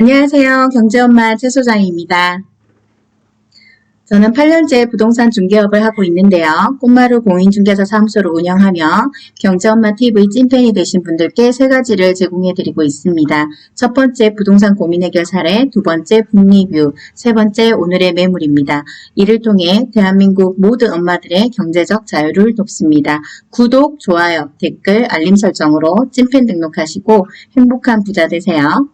안녕하세요. 경제엄마 최 소장입니다. 저는 8년째 부동산 중개업을 하고 있는데요. 꽃마루 공인중개사 사무소를 운영하며 경제엄마 TV 찐팬이 되신 분들께 세 가지를 제공해드리고 있습니다. 첫 번째 부동산 고민 해결 사례, 두 번째 북리뷰, 세 번째 오늘의 매물입니다. 이를 통해 대한민국 모든 엄마들의 경제적 자유를 돕습니다. 구독, 좋아요, 댓글, 알림 설정으로 찐팬 등록하시고 행복한 부자 되세요.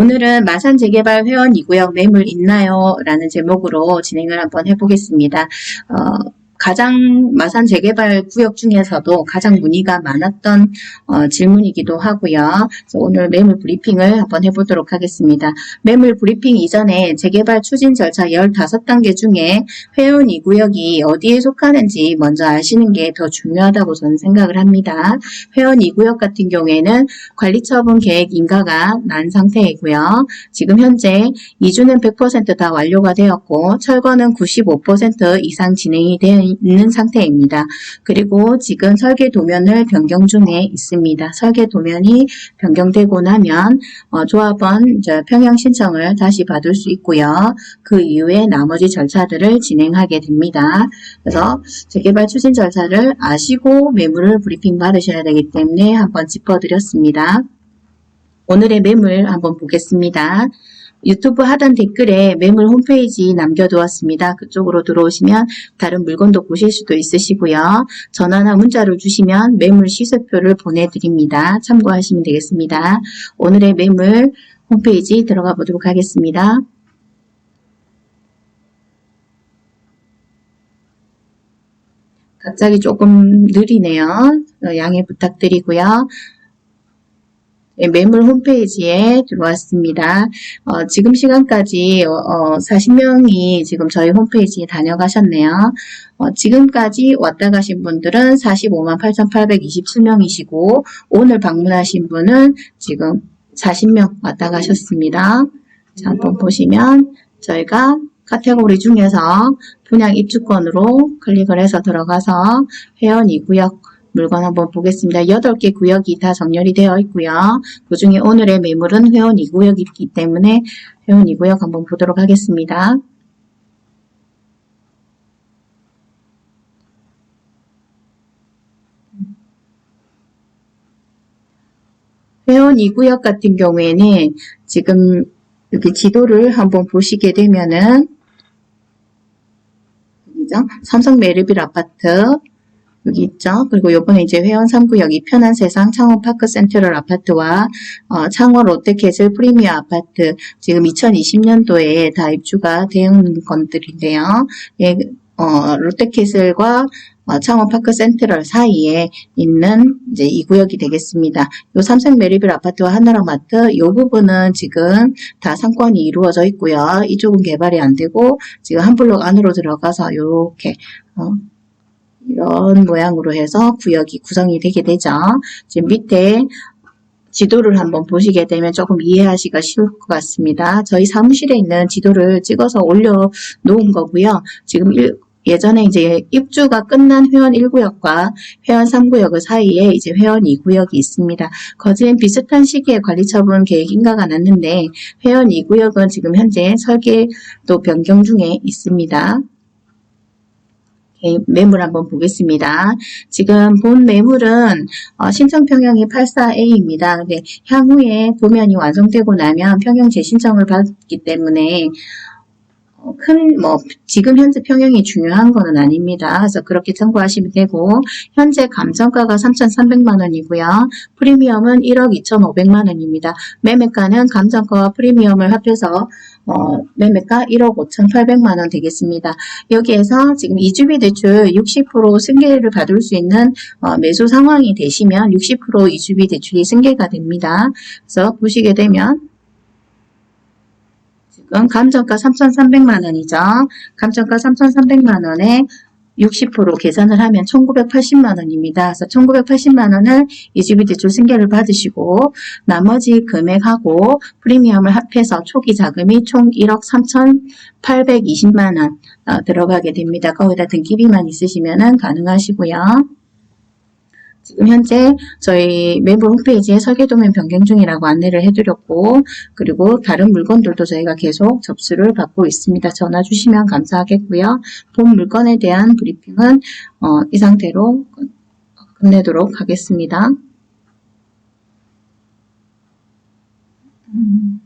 오늘은 마산 재개발 회원 2구역 매물 있나요? 라는 제목으로 진행을 한번 해보겠습니다. 어, 가장 마산 재개발 구역 중에서도 가장 문의가 많았던 어, 질문이기도 하고요. 오늘 매물 브리핑을 한번 해보도록 하겠습니다. 매물 브리핑 이전에 재개발 추진 절차 15단계 중에 회원 2구역이 어디에 속하는지 먼저 아시는 게 더 중요하다고 저는 생각을 합니다. 회원 2구역 같은 경우에는 관리처분 계획 인가가 난 상태이고요. 지금 현재 이주는 100%다 완료가 되었고 철거는 95% 이상 진행이 되어 있는 상태입니다. 그리고 지금 설계 도면을 변경 중에 있습니다. 설계 도면이 변경되고 나면 어, 조합원 평형 신청을 다시 받을 수 있고요. 그 이후에 나머지 절차들을 진행하게 됩니다. 그래서 재개발 추진 절차를 아시고 매물을 브리핑 받으셔야 되기 때문에 한번 짚어드렸습니다. 오늘의 매물 한번 보겠습니다. 유튜브 하단 댓글에 매물 홈페이지 남겨두었습니다. 그쪽으로 들어오시면 다른 물건도 보실 수도 있으시고요. 전화나 문자를 주시면 매물 시세표를 보내드립니다. 참고하시면 되겠습니다. 오늘의 매물 홈페이지 들어가 보도록 하겠습니다. 갑자기 조금 느리네요. 어, 양해 부탁드리고요. 네, 매물 홈페이지에 들어왔습니다. 어, 지금 시간까지 어, 40명이 지금 저희 홈페이지에 다녀가셨네요. 어, 지금까지 왔다 가신 분들은 45만 8,827명이시고 오늘 방문하신 분은 지금 40명 왔다 가셨습니다. 자, 한번 보시면 저희가 카테고리 중에서 분양 입주권으로 클릭을 해서 들어가서 회원 2구역 물건 한번 보겠습니다. 8개 구역이 다 정렬이 되어 있고요. 그 중에 오늘의 매물은 회원 2구역이기 때문에 회원 2구역 한번 보도록 하겠습니다. 회원 2구역 같은 경우에는 지금 여기 지도를 한번 보시게 되면은? 삼성 메르빌 아파트 여기 있죠. 그리고 요번에 이제 회원 3구역 이 편한 세상 창원 파크 센트럴 아파트와 어, 창원 롯데캐슬 프리미어 아파트 지금 2020년도에 다 입주가 된 건들인데요. 예, 어, 롯데캐슬과 어, 창원 파크 센트럴 사이에 있는 이제 이 구역이 되겠습니다. 요 삼성 메리빌 아파트와 하나라마트 요 부분은 지금 다 상권이 이루어져 있고요. 이쪽은 개발이 안 되고 지금 한 블록 안으로 들어가서 요렇게 어, 이런 모양으로 해서 구역이 구성이 되게 되죠. 지금 밑에 지도를 한번 보시게 되면 조금 이해하시기가 쉬울 것 같습니다. 저희 사무실에 있는 지도를 찍어서 올려 놓은 거고요. 지금 일, 예전에 이제 입주가 끝난 회원 1구역과 회원 3구역 사이에 이제 회원 2구역이 있습니다. 거진 비슷한 시기에 관리처분 계획 인가가 났는데 회원 2구역은 지금 현재 설계도 변경 중에 있습니다. 예, 매물 한번 보겠습니다. 지금 본 매물은 어, 신청 평형이 84A입니다. 근데 향후에 도면이 완성되고 나면 평형 재신청을 받기 때문에 어, 큰, 뭐, 지금 현재 평형이 중요한 거는 아닙니다. 그래서 그렇게 참고하시면 되고, 현재 감정가가 3,300만 원이고요. 프리미엄은 1억 2,500만 원입니다. 매매가는 감정가와 프리미엄을 합해서, 어, 매매가 1억 5,800만 원 되겠습니다. 여기에서 지금 이주비 대출 60% 승계를 받을 수 있는 어, 매수 상황이 되시면 60% 이주비 대출이 승계가 됩니다. 그래서 보시게 되면, 지금 감정가 3,300만 원이죠. 감정가 3,300만 원에 60% 계산을 하면 1,980만 원입니다. 그래서 1,980만 원을 이주비 대출 승계를 받으시고 나머지 금액하고 프리미엄을 합해서 초기 자금이 총 1억 3,820만 원 어, 들어가게 됩니다. 거기다 등기비만 있으시면 가능하시고요. 지금 현재 저희 매물 홈페이지에 설계도면 변경 중이라고 안내를 해드렸고 그리고 다른 물건들도 저희가 계속 접수를 받고 있습니다. 전화 주시면 감사하겠고요. 본 물건에 대한 브리핑은 어, 이 상태로 끝내도록 하겠습니다. 음.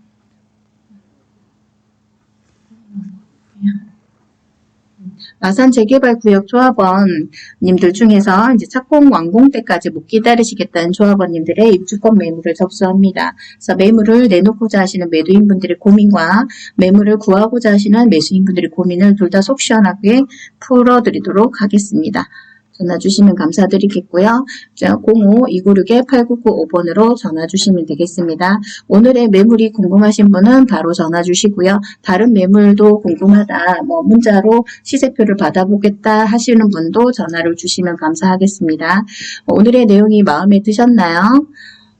마산 재개발 구역 조합원님들 중에서 이제 착공 완공 때까지 못 기다리시겠다는 조합원님들의 입주권 매물을 접수합니다. 그래서 매물을 내놓고자 하시는 매도인분들의 고민과 매물을 구하고자 하시는 매수인분들의 고민을 둘 다 속 시원하게 풀어드리도록 하겠습니다. 전화 주시면 감사드리겠고요. 05-296-8995번으로 전화 주시면 되겠습니다. 오늘의 매물이 궁금하신 분은 바로 전화 주시고요. 다른 매물도 궁금하다, 뭐 문자로 시세표를 받아보겠다 하시는 분도 전화를 주시면 감사하겠습니다. 오늘의 내용이 마음에 드셨나요?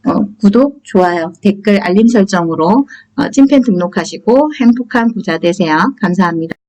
어, 구독, 좋아요, 댓글, 알림 설정으로 어, 찐팬 등록하시고 행복한 부자 되세요. 감사합니다.